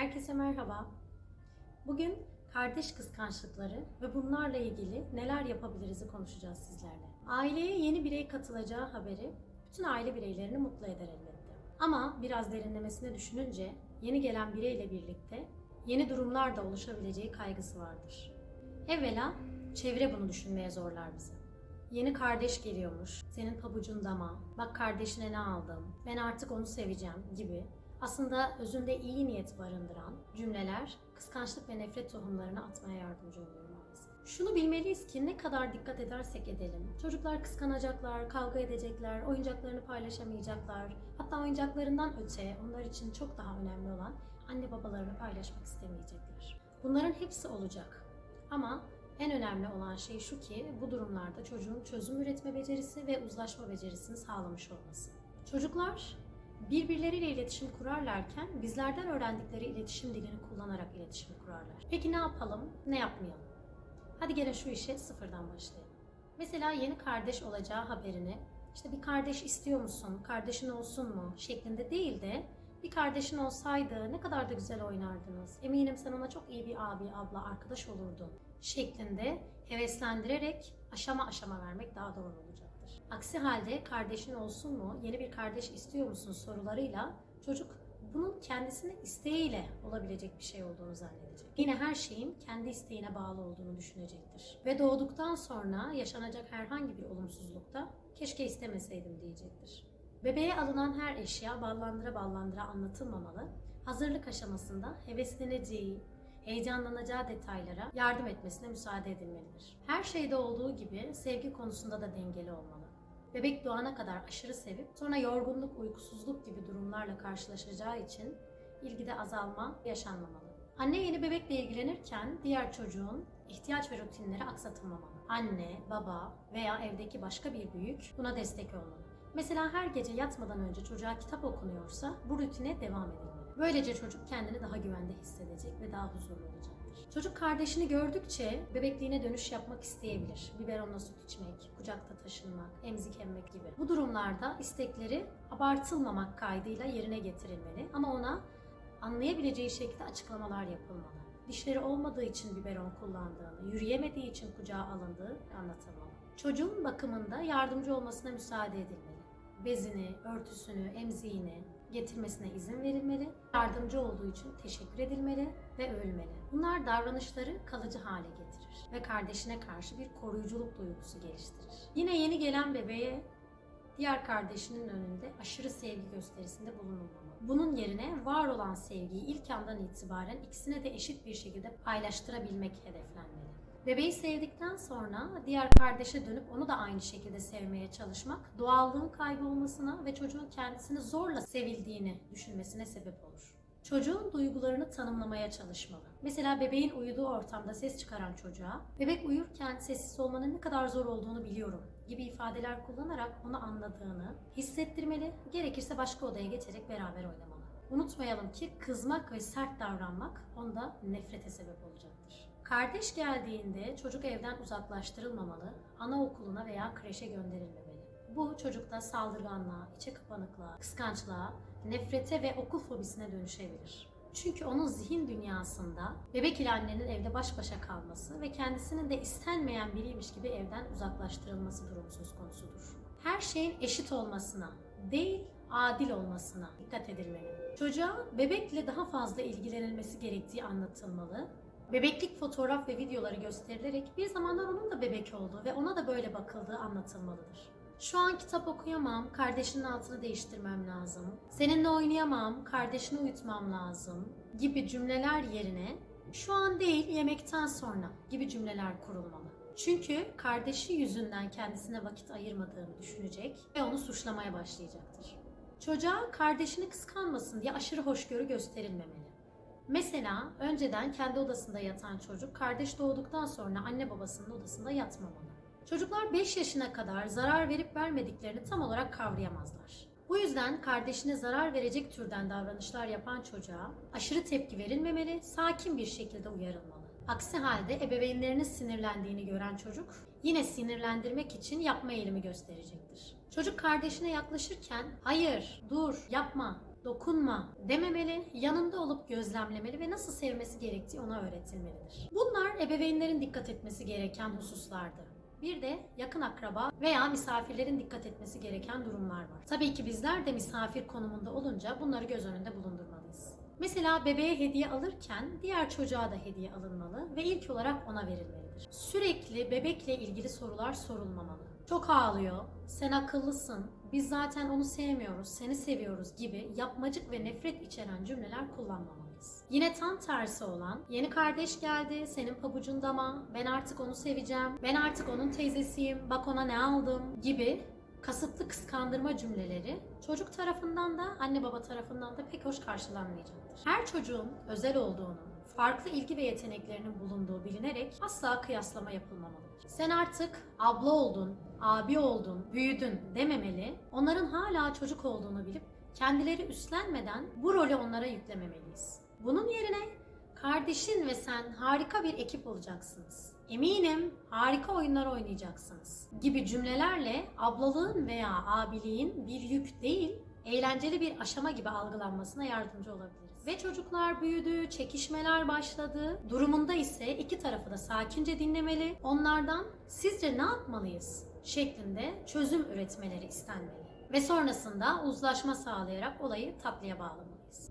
Herkese merhaba. Bugün kardeş kıskançlıkları ve bunlarla ilgili neler yapabiliriz'i konuşacağız sizlerle. Aileye yeni birey katılacağı haberi bütün aile bireylerini mutlu eder elbette. Ama biraz derinlemesine düşününce yeni gelen bireyle birlikte yeni durumlar da oluşabileceği kaygısı vardır. Evvela çevre bunu düşünmeye zorlar bizi. Yeni kardeş geliyormuş, senin pabucun dama, bak kardeşine ne aldım, ben artık onu seveceğim gibi aslında özünde iyi niyet barındıran cümleler kıskançlık ve nefret tohumlarını atmaya yardımcı oluyor maalesef. Şunu bilmeliyiz ki ne kadar dikkat edersek edelim. Çocuklar kıskanacaklar, kavga edecekler, oyuncaklarını paylaşamayacaklar. Hatta oyuncaklarından öte onlar için çok daha önemli olan anne babalarını paylaşmak istemeyecekler. Bunların hepsi olacak. Ama en önemli olan şey şu ki bu durumlarda çocuğun çözüm üretme becerisi ve uzlaşma becerisini sağlamış olması. Çocuklar birbirleriyle iletişim kurarlarken bizlerden öğrendikleri iletişim dilini kullanarak iletişim kurarlar. Peki ne yapalım, ne yapmayalım? Hadi gelin şu işe sıfırdan başlayalım. Mesela yeni kardeş olacağı haberini işte bir kardeş istiyor musun, kardeşin olsun mu şeklinde değil de bir kardeşin olsaydı ne kadar da güzel oynardınız. Eminim sen ona çok iyi bir abi, abla, arkadaş olurdun şeklinde heveslendirerek aşama aşama vermek daha doğru olacaktır. Aksi halde kardeşin olsun mu, yeni bir kardeş istiyor musun sorularıyla çocuk bunun kendisinin isteğiyle olabilecek bir şey olduğunu zannedecek. Yine her şeyin kendi isteğine bağlı olduğunu düşünecektir. Ve doğduktan sonra yaşanacak herhangi bir olumsuzlukta keşke istemeseydim diyecektir. Bebeğe alınan her eşya ballandıra ballandıra anlatılmamalı. Hazırlık aşamasında hevesleneceği, heyecanlanacağı detaylara yardım etmesine müsaade edilmelidir. Her şeyde olduğu gibi sevgi konusunda da dengeli olmalı. Bebek doğana kadar aşırı sevip sonra yorgunluk, uykusuzluk gibi durumlarla karşılaşacağı için ilgide azalma yaşanmamalı. Anne yeni bebekle ilgilenirken diğer çocuğun ihtiyaç ve rutinleri aksatılmamalı. Anne, baba veya evdeki başka bir büyük buna destek olmalı. Mesela her gece yatmadan önce çocuğa kitap okunuyorsa bu rutine devam edilmeli. Böylece çocuk kendini daha güvende hissedecek ve daha huzurlu olacaktır. Çocuk kardeşini gördükçe bebekliğine dönüş yapmak isteyebilir. Biberonla süt içmek, kucakta taşınmak, emzik emmek gibi. Bu durumlarda istekleri abartılmamak kaydıyla yerine getirilmeli ama ona anlayabileceği şekilde açıklamalar yapılmalı. Dişleri olmadığı için biberon kullandığını, yürüyemediği için kucağa alındığı anlatılmalı. Çocuğun bakımında yardımcı olmasına müsaade edilmeli. Bezini, örtüsünü, emziğini getirmesine izin verilmeli. Yardımcı olduğu için teşekkür edilmeli ve övülmeli. Bunlar davranışları kalıcı hale getirir ve kardeşine karşı bir koruyuculuk duygusu geliştirir. Yine yeni gelen bebeğe diğer kardeşinin önünde aşırı sevgi gösterisinde bulunulmamalı. Bunun yerine var olan sevgiyi ilk andan itibaren ikisine de eşit bir şekilde paylaştırabilmek hedeflenmeli. Bebeği sevdikten sonra diğer kardeşe dönüp onu da aynı şekilde sevmeye çalışmak doğallığın kaybolmasına ve çocuğun kendisini zorla sevildiğini düşünmesine sebep olur. Çocuğun duygularını tanımlamaya çalışmalı. Mesela bebeğin uyuduğu ortamda ses çıkaran çocuğa, bebek uyurken sessiz olmanın ne kadar zor olduğunu biliyorum gibi ifadeler kullanarak onu anladığını hissettirmeli, gerekirse başka odaya geçerek beraber oynamalı. Unutmayalım ki kızmak ve sert davranmak onda nefrete sebep olacaktır. Kardeş geldiğinde çocuk evden uzaklaştırılmamalı, anaokuluna veya kreşe gönderilmemeli. Bu çocukta saldırganlığa, içe kapanıklığa, kıskançlığa, nefrete ve okul fobisine dönüşebilir. Çünkü onun zihin dünyasında bebek ile annenin evde baş başa kalması ve kendisinin de istenmeyen biriymiş gibi evden uzaklaştırılması durumu söz konusudur. Her şeyin eşit olmasına değil, adil olmasına dikkat edilmeli. Çocuğa bebekle daha fazla ilgilenilmesi gerektiği anlatılmalı bebeklik fotoğraf ve videoları gösterilerek bir zamanlar onun da bebek olduğu ve ona da böyle bakıldığı anlatılmalıdır. Şu an kitap okuyamam, kardeşinin altını değiştirmem lazım. Seninle oynayamam, kardeşini uyutmam lazım gibi cümleler yerine şu an değil yemekten sonra gibi cümleler kurulmalı. Çünkü kardeşi yüzünden kendisine vakit ayırmadığını düşünecek ve onu suçlamaya başlayacaktır. Çocuğa kardeşini kıskanmasın diye aşırı hoşgörü gösterilmemeli. Mesela önceden kendi odasında yatan çocuk kardeş doğduktan sonra anne babasının odasında yatmamalı. Çocuklar 5 yaşına kadar zarar verip vermediklerini tam olarak kavrayamazlar. Bu yüzden kardeşine zarar verecek türden davranışlar yapan çocuğa aşırı tepki verilmemeli, sakin bir şekilde uyarılmalı. Aksi halde ebeveynlerinin sinirlendiğini gören çocuk yine sinirlendirmek için yapma eğilimi gösterecektir. Çocuk kardeşine yaklaşırken hayır, dur, yapma dokunma dememeli, yanında olup gözlemlemeli ve nasıl sevmesi gerektiği ona öğretilmelidir. Bunlar ebeveynlerin dikkat etmesi gereken hususlardı. Bir de yakın akraba veya misafirlerin dikkat etmesi gereken durumlar var. Tabii ki bizler de misafir konumunda olunca bunları göz önünde bulundurmalıyız. Mesela bebeğe hediye alırken diğer çocuğa da hediye alınmalı ve ilk olarak ona verilmelidir. Sürekli bebekle ilgili sorular sorulmamalı. Çok ağlıyor, sen akıllısın, biz zaten onu sevmiyoruz, seni seviyoruz gibi yapmacık ve nefret içeren cümleler kullanmamalıyız. Yine tam tersi olan, yeni kardeş geldi, senin pabucunda mı, ben artık onu seveceğim, ben artık onun teyzesiyim, bak ona ne aldım gibi kasıtlı kıskandırma cümleleri çocuk tarafından da anne baba tarafından da pek hoş karşılanmayacaktır. Her çocuğun özel olduğunu, farklı ilgi ve yeteneklerinin bulunduğu bilinerek asla kıyaslama yapılmamalıdır. Sen artık abla oldun, abi oldun, büyüdün dememeli, onların hala çocuk olduğunu bilip kendileri üstlenmeden bu rolü onlara yüklememeliyiz. Bunun yerine kardeşin ve sen harika bir ekip olacaksınız. Eminim harika oyunlar oynayacaksınız gibi cümlelerle ablalığın veya abiliğin bir yük değil, eğlenceli bir aşama gibi algılanmasına yardımcı olabiliriz. Ve çocuklar büyüdü, çekişmeler başladı. Durumunda ise iki tarafı da sakince dinlemeli. Onlardan sizce ne yapmalıyız şeklinde çözüm üretmeleri istenmeli. Ve sonrasında uzlaşma sağlayarak olayı tatlıya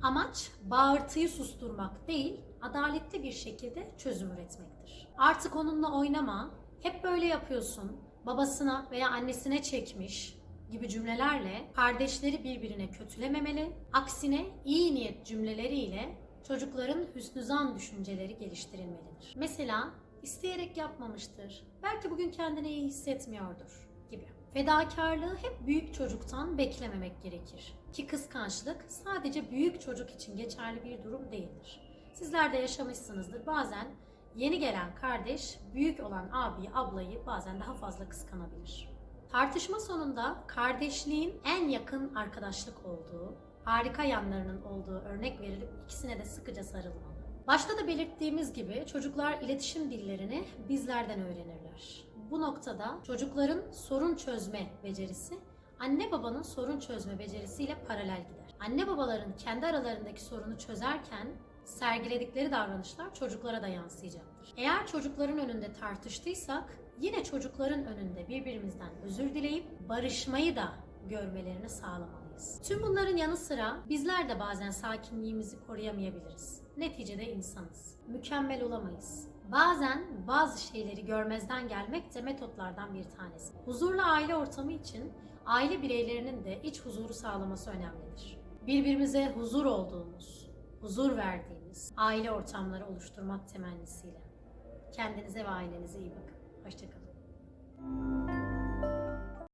Amaç bağırtıyı susturmak değil, adaletli bir şekilde çözüm üretmektir. Artık onunla oynama, hep böyle yapıyorsun, babasına veya annesine çekmiş, gibi cümlelerle kardeşleri birbirine kötülememeli, aksine iyi niyet cümleleriyle çocukların hüsnüzan düşünceleri geliştirilmelidir. Mesela isteyerek yapmamıştır, belki bugün kendini iyi hissetmiyordur gibi. Fedakarlığı hep büyük çocuktan beklememek gerekir. Ki kıskançlık sadece büyük çocuk için geçerli bir durum değildir. Sizler de yaşamışsınızdır. Bazen yeni gelen kardeş büyük olan abi, ablayı bazen daha fazla kıskanabilir. Tartışma sonunda kardeşliğin en yakın arkadaşlık olduğu, harika yanlarının olduğu örnek verilip ikisine de sıkıca sarılmalı. Başta da belirttiğimiz gibi çocuklar iletişim dillerini bizlerden öğrenirler. Bu noktada çocukların sorun çözme becerisi anne babanın sorun çözme becerisiyle paralel gider. Anne babaların kendi aralarındaki sorunu çözerken sergiledikleri davranışlar çocuklara da yansıyacaktır. Eğer çocukların önünde tartıştıysak yine çocukların önünde birbirimizden özür dileyip barışmayı da görmelerini sağlamalıyız. Tüm bunların yanı sıra bizler de bazen sakinliğimizi koruyamayabiliriz. Neticede insanız. Mükemmel olamayız. Bazen bazı şeyleri görmezden gelmek de metotlardan bir tanesi. Huzurlu aile ortamı için aile bireylerinin de iç huzuru sağlaması önemlidir. Birbirimize huzur olduğumuz, huzur verdiğimiz aile ortamları oluşturmak temennisiyle. Kendinize ve ailenize iyi bakın. Hoşçakalın.